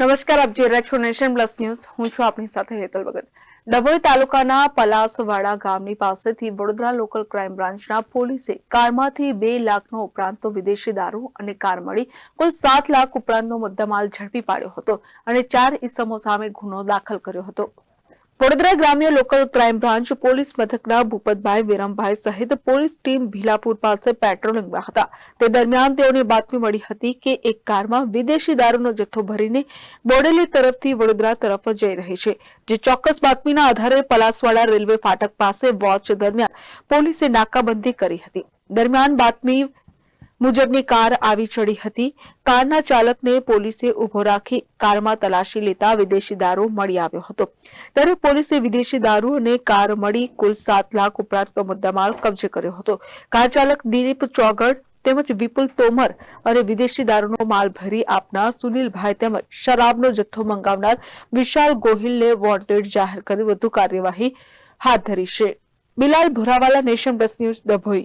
નમસ્કાર, આપ જોઈ રહ્યા છો નેશન પ્લસ ન્યૂઝ. હું છું આપની સાથે હેતલ ભગત. ડભોઈ તાલુકાના પલાસવાડા ગામની પાસેથી વડોદરા લોકલ ક્રાઇમ બ્રાન્ચના પોલીસે કારમાંથી બે લાખનો ઉપરાંતનો વિદેશી દારૂ અને કાર મળી કુલ સાત લાખ ઉપરાંતનો મુદ્દામાલ ઝડપી પાડ્યો હતો અને ચાર ઇસમો સામે ગુનો દાખલ કર્યો હતો. વડોદરા ગ્રામ્ય લોકલ ક્રાઇમ બ્રાન્ચ પોલીસ મથકના ભૂપતભાઈ વિરમભાઈ સહિત પોલીસ ટીમ ભીલાપુર પાસે પેટ્રોલિંગમાં હતા. તે દરમિયાન તેઓને બાતમી મળી હતી કે એક કારમાં વિદેશી દારૂનો જથ્થો ભરીને બોડેલી તરફથી વડોદરા તરફ જઈ રહી છે, જે ચોક્કસ બાતમીના આધારે પલાસવાડા રેલવે ફાટક પાસે વોચ દરમિયાન પોલીસે નાકાબંધી કરી હતી. દરમિયાન બાતમી મુજબની કાર આવી ચડી હતી. કારના ચાલકને પોલીસે ઊભો રાખી કારમાં તલાશી લેતા વિદેશી દારૂ મળી આવ્યો હતો. ત્યારે પોલીસે વિદેશી દારૂ અને કાર મળી કુલ સાત લાખ ઉપરાંત મુદ્દામાલ કબજે કર્યો હતો. કાર ચાલક દિલીપ ચોગડ તેમજ વિપુલ તોમર અને વિદેશી દારૂનો માલ ભરી આપનાર સુનિલભાઈ તેમજ શરાબનો જથ્થો મંગાવનાર વિશાલ ગોહિલને વોન્ટેડ જાહેર કરી વધુ કાર્યવાહી હાથ ધરી છે. Bilal Bhurawala nation plus news Dabhoi.